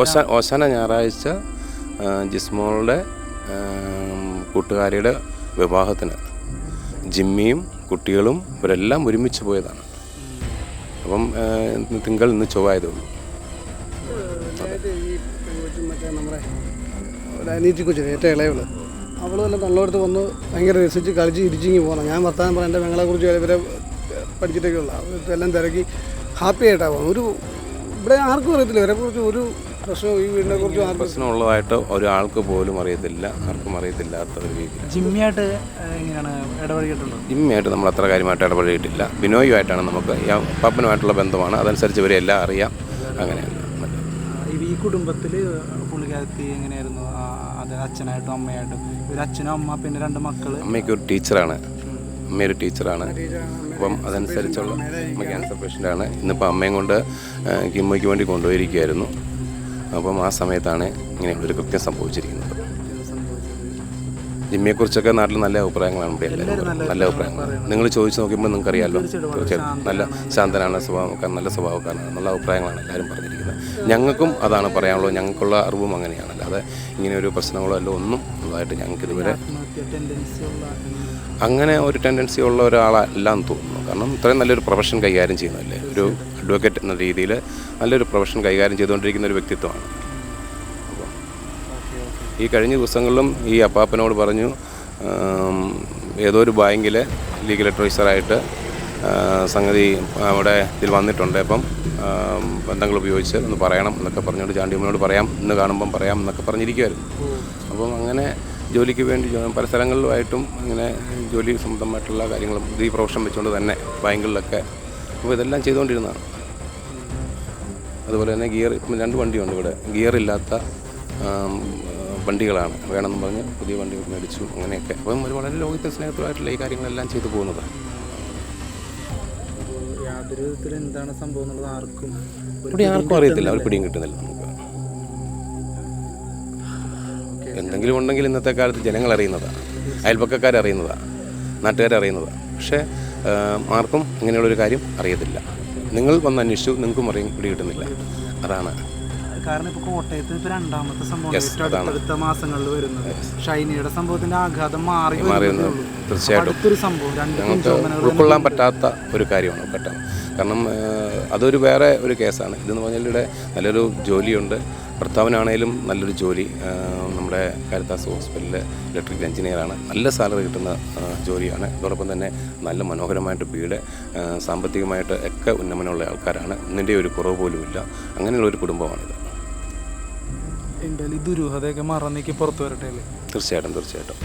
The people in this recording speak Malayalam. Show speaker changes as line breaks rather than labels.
ഓശാന ഓശാന ഞായറാഴ്ച ജിസ്മോളുടെ കൂട്ടുകാരിയുടെ വിവാഹത്തിന് ജിമ്മിയും കുട്ടികളും ഇവരെല്ലാം ഒരുമിച്ച് പോയതാണ്. അപ്പം തിങ്കൾ ഇന്ന് ചൊവ്വായതേ ഉള്ളൂ.
അനീറ്റി കൊച്ചിന് ഏറ്റവും ഇളയവൾ. അവൾ തന്നെ നല്ലയിടത്ത് വന്ന് ഭയങ്കര രസിച്ച് കളിച്ച് ഇരിച്ചിങ്ങി പോകണം ഞാൻ വർത്താനം പറഞ്ഞ എന്റെ പെങ്ങളെ കുറിച്ച് ഇവരെ പഠിച്ചിട്ടൊക്കെ ഉള്ള എല്ലാം തിരക്കി ഹാപ്പി ആയിട്ടാണ് പോകുന്നത്. ഒരു ഇവിടെ ആർക്കും അറിയത്തില്ല. ഇവരെ കുറിച്ച് ഒരു ഈ വീടിനെ കുറിച്ച്
പ്രശ്നമുള്ളതായിട്ട് ഒരാൾക്ക് പോലും അറിയത്തില്ല ആർക്കും അറിയത്തില്ലാത്ത ഒരു രീതിയിൽ.
ജിമ്മിയായിട്ട് എങ്ങനെയാണ് ഇടപഴകിയിട്ടുള്ളത്?
ജിമ്മിയായിട്ട് നമ്മൾ അത്ര കാര്യമായിട്ട് ഇടപഴകിയിട്ടില്ല. ബിനോയുമായിട്ടാണ് നമുക്ക് പപ്പനുമായിട്ടുള്ള ബന്ധമാണ്. അതനുസരിച്ച് ഇവരെല്ലാം അറിയാം. അങ്ങനെയാണ്
ഈ കുടുംബത്തിൽ പുള്ളിക്കാരത്തി എങ്ങനെയായിരുന്നു? അത് അച്ഛനായിട്ടും അമ്മയായിട്ടും. ഒരു അച്ഛനും അമ്മ പിന്നെ രണ്ട് മക്കൾ.
അമ്മയ്ക്ക് ഒരു ടീച്ചറാണ്. അമ്മ ഒരു ടീച്ചറാണ്. അപ്പം അതനുസരിച്ചുള്ള അമ്മ ക്യാൻസർ പേഷ്യന്റാണ്. ഇന്നിപ്പോൾ അമ്മയും കൊണ്ട് കിമ്മയ്ക്ക് വേണ്ടി കൊണ്ടുപോയിരിക്കുകയായിരുന്നു അപ്പം ആ സമയത്താണ് ഇങ്ങനെയുള്ളൊരു കൃത്യം സംഭവിച്ചിരിക്കുന്നത്. ജിമ്മിയെക്കുറിച്ചൊക്കെ നാട്ടിൽ നല്ല അഭിപ്രായങ്ങളാണ് ഇവിടെ എല്ലാവരും നല്ല അഭിപ്രായങ്ങൾ നിങ്ങൾ ചോദിച്ചു നോക്കുമ്പോൾ നിങ്ങൾക്ക് അറിയാമല്ലോ തീർച്ചയായിട്ടും. നല്ല ശാന്തനാണ്. സ്വഭാവക്കാരൻ നല്ല സ്വഭാവക്കാരനാണ് നല്ല അഭിപ്രായങ്ങളാണ് എല്ലാവരും പറഞ്ഞിരിക്കുന്നത്. ഞങ്ങൾക്കും അതാണ് പറയാനുള്ളത്. ഞങ്ങൾക്കുള്ള അറിവും അങ്ങനെയാണ്. അല്ലാതെ ഇങ്ങനെ ഒരു പ്രശ്നങ്ങളോ അല്ല ഒന്നും ഉള്ളതായിട്ട് ഞങ്ങൾക്ക് ഇതുവരെ അങ്ങനെ ഒരു ടെൻഡൻസി ഉള്ള ഒരാളല്ലാന്ന് തോന്നുന്നു. കാരണം ഇത്രയും നല്ലൊരു പ്രൊഫഷൻ കൈകാര്യം ചെയ്യുന്നതല്ലേ? ഒരു അഡ്വക്കേറ്റ് എന്ന രീതിയിൽ നല്ലൊരു പ്രൊഫഷൻ കൈകാര്യം ചെയ്തുകൊണ്ടിരിക്കുന്ന ഒരു വ്യക്തിത്വമാണ്. ഈ കഴിഞ്ഞ ദിവസങ്ങളിലും ഈ അപ്പാപ്പനോട് പറഞ്ഞു ഏതോ ഒരു ബാങ്കിൽ ലീഗൽ അഡ്വൈസറായിട്ട് സംഗതി അവിടെ ഇതിൽ വന്നിട്ടുണ്ട്. അപ്പം ബന്ധങ്ങൾ ഉപയോഗിച്ച് ഒന്ന് പറയണം എന്നൊക്കെ പറഞ്ഞുകൊണ്ട് ചാണ്ടിയമ്മനോട് പറയാം ഇന്ന് കാണുമ്പം പറയാം എന്നൊക്കെ പറഞ്ഞിരിക്കുമായിരുന്നു അപ്പം അങ്ങനെ ജോലിക്ക് വേണ്ടി പല സ്ഥലങ്ങളിലുമായിട്ടും ഇങ്ങനെ ജോലി സംബന്ധമായിട്ടുള്ള കാര്യങ്ങളും ഈ പ്രൊഫഷൻ വെച്ചുകൊണ്ട് തന്നെ ബാങ്കുകളിലൊക്കെ അപ്പോൾ ഇതെല്ലാം ചെയ്തുകൊണ്ടിരുന്നതാണ്. അതുപോലെ തന്നെ ഗിയർ ഇപ്പം രണ്ട് വണ്ടിയുണ്ട് ഇവിടെ. ഗിയർ ഇല്ലാത്ത വണ്ടികളാണ്. വേണമെന്ന് പറഞ്ഞ് പുതിയ വണ്ടി മേടിച്ചു അങ്ങനെയൊക്കെ. അപ്പം ഒരു വളരെ ലോകത്തെ സ്നേഹത്തിലായിട്ടുള്ള ഈ കാര്യങ്ങളെല്ലാം ചെയ്തു പോകുന്നത്.
യാതൊരു വിധത്തിൽ എന്താണ് സംഭവം എന്നുള്ളത് ആർക്കും
ഇവിടെ ആർക്കും അറിയത്തില്ല. അവർ പിടിയും കിട്ടുന്നില്ല നമുക്ക്. എന്തെങ്കിലും ഉണ്ടെങ്കിൽ ഇന്നത്തെ കാലത്ത് ജനങ്ങൾ അറിയുന്നതാണ് അയൽപക്കക്കാർ അറിയുന്നതാണ് നാട്ടുകാർ അറിയുന്നതാണ് പക്ഷേ ആർക്കും ഇങ്ങനെയുള്ളൊരു കാര്യം അറിയത്തില്ല. നിങ്ങൾ വന്ന് അന്വേഷിച്ചു നിങ്ങൾക്കും അറിയും പിടി കിട്ടുന്നില്ല. അതാണ്
കാരണം ഇപ്പൊ കോട്ടയത്ത് ഇപ്പൊ രണ്ടാമത്തെ സംഭവം അടുത്ത മാസങ്ങളിൽ വരുന്നത്. ഷൈനിയുടെ സംഭവത്തിന്റെ ആഘാതം മാറി
തീർച്ചയായിട്ടും.
അടുത്തൊരു സംഭവം രണ്ട്
ഉൾക്കൊള്ളാൻ പറ്റാത്ത ഒരു കാര്യമാണ് പെട്ടെന്ന്. കാരണം അതൊരു വേറെ ഒരു കേസാണ്. ഇതെന്ന് പറഞ്ഞാൽ ഇവിടെ നല്ലൊരു ജോലിയുണ്ട്. ഭർത്താവിനാണേലും നല്ലൊരു ജോലി നമ്മുടെ കാരിത്താസ് ഹോസ്പിറ്റലിലെ ഇലക്ട്രിക്കൽ എഞ്ചിനീയറാണ്. നല്ല സാലറി കിട്ടുന്ന ജോലിയാണ്. അതോടൊപ്പം തന്നെ നല്ല മനോഹരമായിട്ട് വീട് സാമ്പത്തികമായിട്ട് ഒക്കെ ഉന്നമനമുള്ള ആൾക്കാരാണ്. ഇതിന്റെ ഒരു കുറവ് പോലുമില്ല അങ്ങനെയുള്ള ഒരു കുടുംബമാണിത്.
എന്തായാലും ഈ ദുരൂഹതയൊക്കെ മറന്നേക്ക് പുറത്തു വരട്ടെ അല്ലേ?
തീർച്ചയായിട്ടും തീർച്ചയായിട്ടും.